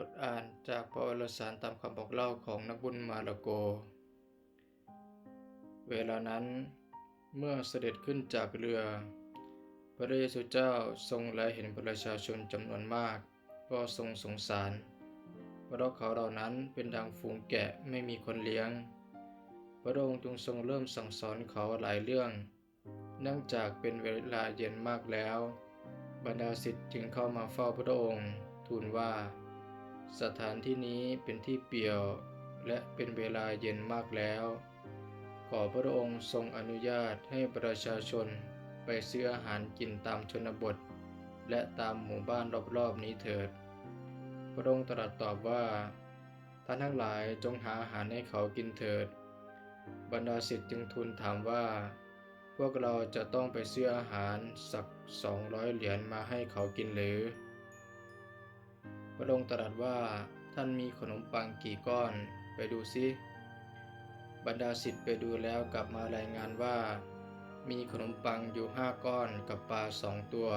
บทอ่านจากพระวรสารตามคำบอกเล่าของนักบุญมาระโก เวลานั้นเมื่อเสด็จขึ้นจากเรือ พระเยซูเจ้าทรงแลเห็นประชาชนจำนวนมาก ก็ทรงสงสารเพราะเขาเหล่านั้นเป็นดังฝูงแกะไม่มีคนเลี้ยง พระองค์จึงทรงเริ่มสั่งสอนเขาหลายเรื่อง เนื่องจากเป็นเวลาเย็นมากแล้ว บรรดาศิษย์จึงเข้ามาเฝ้าพระองค์ ทูลว่า สถานที่นี้เป็นที่เปี่ยวและเป็นเวลาเย็นมากแล้ว ขอพระองค์ทรงอนุญาตให้ประชาชนไปซื้ออาหารกินตามชนบท และตามหมู่บ้านรอบๆนี้เถิด พระองค์ตรัสตอบว่า ท่านทั้งหลายจงหาอาหารให้เขากินเถิด บรรดาศิษย์จึงทูลถามว่า พวกเราจะต้องไปซื้ออาหารสักสองร้อยเหรียญมาให้เขากินหรือ พระองค์ตรัสว่าท่านมีขนมปังกี่ก้อนไปดูซิบรรดาศิษย์ไปดูแล้วกลับมารายงานว่า มีขนมปังอยู่ห้าก้อนกับปลาสองตัว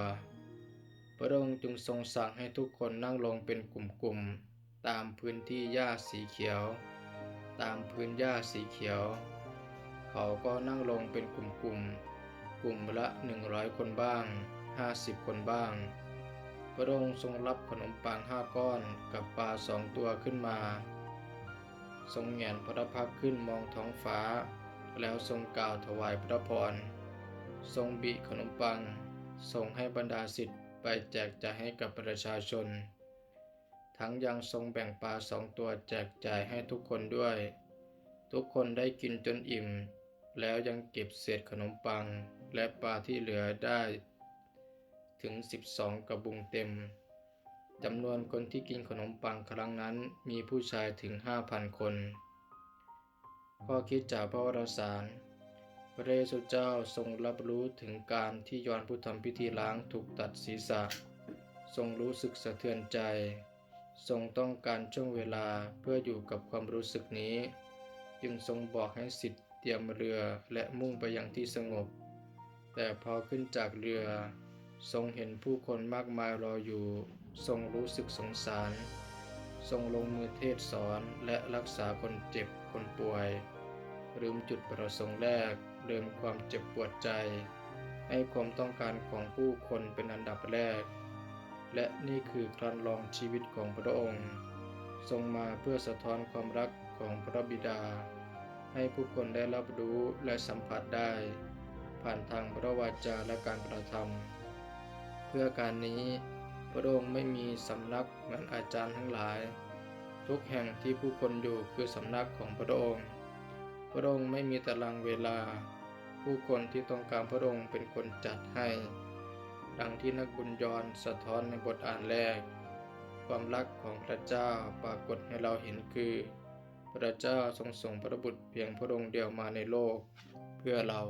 พระองค์จึงทรงสั่งให้ทุกคนนั่งลงเป็นกลุ่มๆ ตามพื้นที่หญ้าสีเขียว ตามพื้นหญ้าสีเขียว เขาก็นั่งลงเป็นกลุ่มๆ กลุ่มละหนึ่งร้อยคนบ้างห้าสิบคนบ้าง ระองค์ทรงรับขนมปังห้าก้อนกับปลาสองตัวขึ้นมา ทรงแงนพระพักขึ้นมองท้องฟ้า แล้วทรงกล่าวถวายพระพร ทรงบิขนมปังทรงให้บรรดาศิษย์ไปแจกจ่ายให้กับประชาชน ทั้งยังทรงแบ่งปลาสองตัวแจกจ่ายให้ทุกคนด้วย ทุกคนได้กินจนอิ่ม แล้วยังเก็บเศษขนมปังและปลาที่เหลือได้ ถึง 12 กระบุงเต็มจำนวนคนที่กินขนมปังครั้งนั้นมีผู้ชายถึง 5,000 คน ข้อคิดจากพระวรสาร พระเยซูเจ้าทรงรับรู้ถึงการที่ยอนผู้ทำพิธีล้างถูกตัดศีรษะ ทรงรู้สึกสะเทือนใจ ทรงต้องการช่วงเวลาเพื่ออยู่กับความรู้สึกนี้ จึงทรงบอกให้สิทธิ์เตรียมเรือและมุ่งไปยังที่สงบ แต่พอขึ้นจากเรือ ทรงเห็นผู้คนมากมายรออยู่ ทรงรู้สึกสงสาร ทรงลงมือเทศสอนและรักษาคนเจ็บคนป่วย ลืมจุดประสงค์แรกลืมความเจ็บปวดใจ ให้ความต้องการของผู้คนเป็นอันดับแรก และนี่คือครันลองชีวิตของพระองค์ ทรงมาเพื่อสะท้อนความรักของพระบิดา ให้ผู้คนได้รับรู้และสัมผัสได้ ผ่านทางพระวาจาและการกระทำ เพื่อการนี้พระองค์ไม่มีสำนักเหมือนอาจารย์ทั้งหลาย ทุกแห่งที่ผู้คนอยู่คือสำนักของพระองค์ พระองค์ไม่มีตารางเวลา ผู้คนที่ต้องการพระองค์เป็นคนจัดให้ ดังที่นักบุญยอนสะท้อนในบทอ่านแรก ความรักของพระเจ้าปรากฏให้เราเห็นคือ พระเจ้าทรงส่งพระบุตรเพียงพระองค์เดียวมาในโลก เพื่อเรา